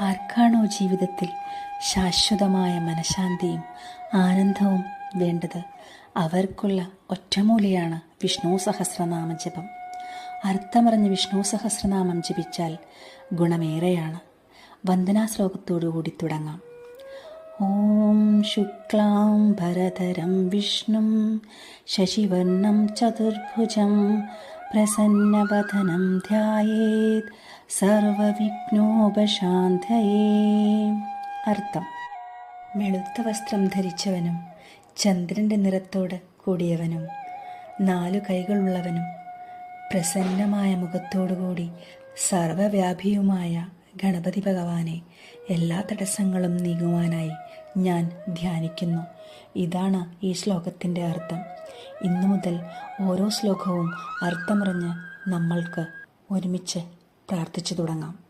ആർക്കാണോ ജീവിതത്തിൽ ശാശ്വതമായ മനഃശാന്തിയും ആനന്ദവും വേണ്ടത്? അവർക്കുള്ള ഒറ്റമൂലിയാണ് വിഷ്ണു സഹസ്രനാമ ജപം. അർത്ഥമറിഞ്ഞ് വിഷ്ണു സഹസ്രനാമം ജപിച്ചാൽ ഗുണമേറെയാണ്. വന്ദനാ ശ്ലോകത്തോടുകൂടി തുടങ്ങാം. ഓം ശുക്ലാം ഭരതരം വിഷ്ണു ശശിവർണം ചതുർഭുജം പ്രസന്നവദനം ധ്യായേത് സർവവിഘ്നോപശാന്തയേ അർത്ഥം വെളുത്ത വസ്ത്രം ധരിച്ചവനും ചന്ദ്രന്റെ നിറത്തോട് കൂടിയവനും നാലു കൈകളുള്ളവനും പ്രസന്നമായ മുഖത്തോടുകൂടി സർവവ്യാപിയുമായ ഗണപതി ഭഗവാനെ എല്ലാ തടസ്സങ്ങളും നീങ്ങുവാനായി ഞാൻ ധ്യാനിക്കുന്നു. ഇതാണ് ഈ ശ്ലോകത്തിന്റെ അർത്ഥം. ഇന്നു മുതൽ ഓരോ ശ്ലോകവും അർത്ഥമറിഞ്ഞ് നമ്മൾക്ക് ഒരുമിച്ച് പ്രാർത്ഥിച്ചു തുടങ്ങാം.